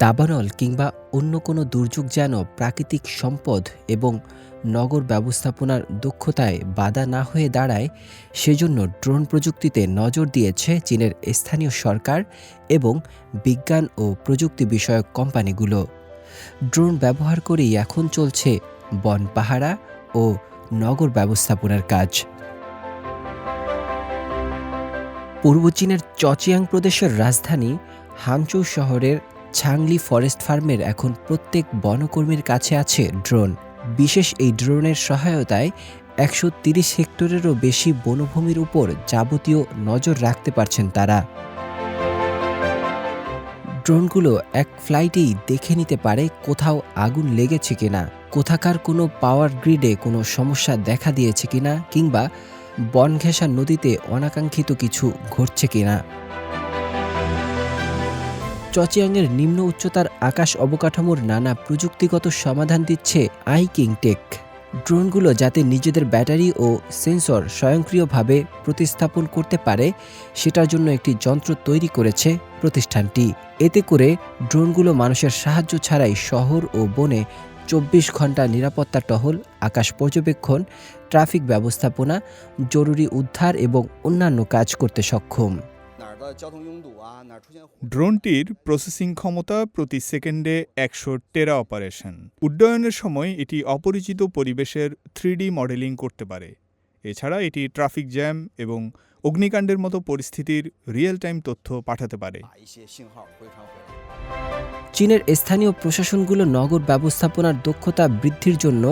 দাবানল কিংবা অন্য কোনো দুর্যোগ যেন প্রাকৃতিক সম্পদ এবং নগর ব্যবস্থাপনার দক্ষতায় বাধা না হয়ে দাঁড়ায়, সেজন্য ড্রোন প্রযুক্তিতে নজর দিয়েছে চীনের স্থানীয় সরকার এবং বিজ্ঞান ও প্রযুক্তি বিষয়ক কোম্পানিগুলো। ড্রোন ব্যবহার করেই এখন চলছে বন পাহারা ও নগর ব্যবস্থাপনার কাজ। পূর্ব চীনের চচিয়াং প্রদেশের রাজধানী হাংচৌ শহরের ছাংলি ফরেস্ট ফার্মের এখন প্রত্যেক বনকর্মীর কাছে আছে ড্রোন। বিশেষ এই ড্রোনের সহায়তায় একশো তিরিশ হেক্টরেরও বেশি বনভূমির উপর যাবতীয় নজর রাখতে পারছেন তারা। ড্রোনগুলো এক ফ্লাইটেই দেখে নিতে পারে কোথাও আগুন লেগেছে কিনা, কোথাকার কোনো পাওয়ার গ্রিডে কোনো সমস্যা দেখা দিয়েছে কিনা কিংবা বনঘেঁষা নদীতে অনাকাঙ্ক্ষিত কিছু ঘটছে কিনা। চচিয়াংয়ের নিম্ন উচ্চতার আকাশ অবকাঠামোর নানা প্রযুক্তিগত সমাধান দিচ্ছে আই টেক। ড্রোনগুলো যাতে নিজেদের ব্যাটারি ও সেন্সর স্বয়ংক্রিয়ভাবে প্রতিস্থাপন করতে পারে, সেটার জন্য একটি যন্ত্র তৈরি করেছে প্রতিষ্ঠানটি। এতে করে ড্রোনগুলো মানুষের সাহায্য ছাড়াই শহর ও বনে চব্বিশ ঘণ্টা নিরাপত্তা টহল, আকাশ পর্যবেক্ষণ, ট্রাফিক ব্যবস্থাপনা, জরুরি উদ্ধার এবং অন্যান্য কাজ করতে সক্ষম। ড্রোনটির প্রসেসিং ক্ষমতা প্রতি সেকেন্ডে একশো টেরা অপারেশন। উড্ডয়নের সময় এটি অপরিচিত পরিবেশের থ্রিডি মডেলিং করতে পারে। এছাড়া এটি ট্রাফিক জ্যাম এবং অগ্নিকাণ্ডের মতো পরিস্থিতির রিয়েল টাইম তথ্য পাঠাতে পারে। চীনের স্থানীয় প্রশাসনগুলো নগর ব্যবস্থাপনার দক্ষতা বৃদ্ধির জন্য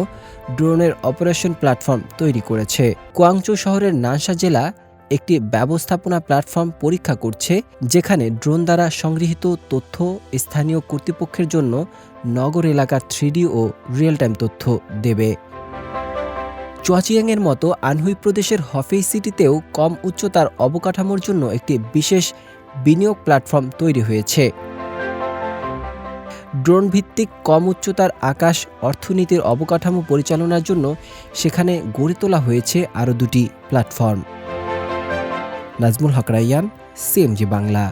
ড্রোনের অপারেশন প্ল্যাটফর্ম তৈরি করেছে। কোয়াংচৌ শহরের নানসা জেলা একটি ব্যবস্থাপনা প্ল্যাটফর্ম পরীক্ষা করছে, যেখানে ড্রোন দ্বারা সংগৃহীত তথ্য স্থানীয় কর্তৃপক্ষের জন্য নগর এলাকার থ্রিডি ও রিয়েল টাইম তথ্য দেবে। চুয়াচিয়াংয়ের মতো আনহুই প্রদেশের হফেই সিটিতেও কম উচ্চতার অবকাঠামোর জন্য একটি বিশেষ বিনিয়োগ প্ল্যাটফর্ম তৈরি হয়েছে। ড্রোন ভিত্তিক কম উচ্চতার আকাশ অর্থনীতির অবকাঠামো পরিচালনার জন্য সেখানে গড়ে তোলা হয়েছে আরও দুটি প্ল্যাটফর্ম নাজমুল হক রাইয়ান সিএমজি বাংলা।